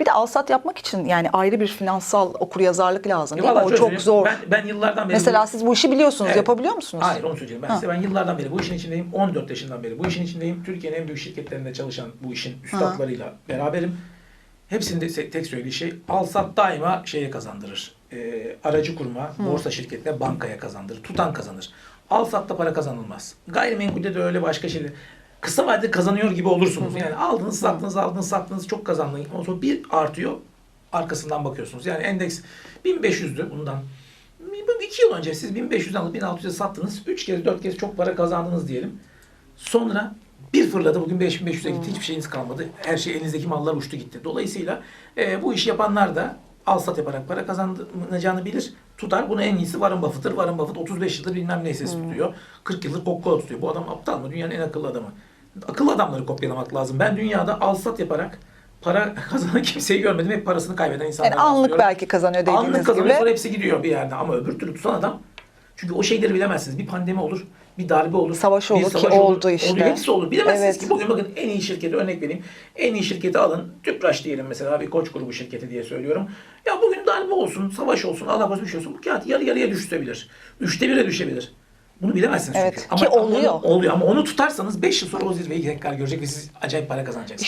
Bir de alsat yapmak için yani ayrı bir finansal okuryazarlık lazım değil mi? O çok zor. Ben, ben yıllardan beri... Mesela siz bu işi biliyorsunuz, Evet. yapabiliyor musunuz? Hayır onu söyleyeyim. Ben Ha. size ben yıllardan beri bu işin içindeyim. 14 yaşından beri bu işin içindeyim. Türkiye'nin en büyük şirketlerinde çalışan bu işin üstadlarıyla beraberim. Hepsinde tek söylediği şey alsat daima şeye kazandırır. Ee, aracı kuruma, borsa şirketine, bankaya kazandırır. Tutan kazanır. Alsatta para kazanılmaz. Gayrimenkulde de öyle başka şeyler. Kısa vadede kazanıyor gibi olursunuz. Yani aldınız, sattınız, aldınız, sattınız çok kazandınız. Ondan sonra bir artıyor. Arkasından bakıyorsunuz. Yani endeks 1500'dü bundan. Bir- iki yıl önce siz 1500 alıp 1600'e sattınız. 3 kez 4 kez çok para kazandınız diyelim. Sonra bir fırladı bugün 5500'e gitti. Hiçbir şeyiniz kalmadı. Her şey elinizdeki mallar uçtu gitti. Dolayısıyla e, bu işi yapanlar da al sat yaparak para kazanacağını bilir. Tutar. Bunu en iyisi Warren Buffett'ır. Warren Buffett 35 yıldır bilmem neyse tutuyor. 40 yıldır Coca-Cola tutuyor. Bu adam aptal mı? Dünyanın en akıllı adamı. Akıllı adamları kopyalamak lazım. Ben dünyada al sat yaparak para kazanan kimseyi görmedim. Hep parasını kaybeden insanlar Yani anlık belki kazanıyor dediğiniz Anlık kazanıyor gibi. sonra hepsi gidiyor bir yerde. Ama öbür türlü tutan adam çünkü o şeyleri bilemezsiniz. Bir pandemi olur, bir darbe olur. Savaş bir olur ki oldu işte. Oluyor, hepsi olur. Bilemezsiniz Evet. ki bugün bakın en iyi şirketi örnek vereyim. En iyi şirketi alın. Tüpraş diyelim mesela bir koç grubu şirketi diye söylüyorum. Ya bugün darbe olsun, savaş olsun, Allah korusun bir şey olsun. Bu kağıt yarı yarıya düşebilir. Üçte bire düşebilir. Bunu bilemezsiniz Evet, çünkü. ki ama oluyor. Onu, oluyor ama onu tutarsanız 5 yıl sonra o zirveyi tekrar görecek ve siz acayip para kazanacaksınız.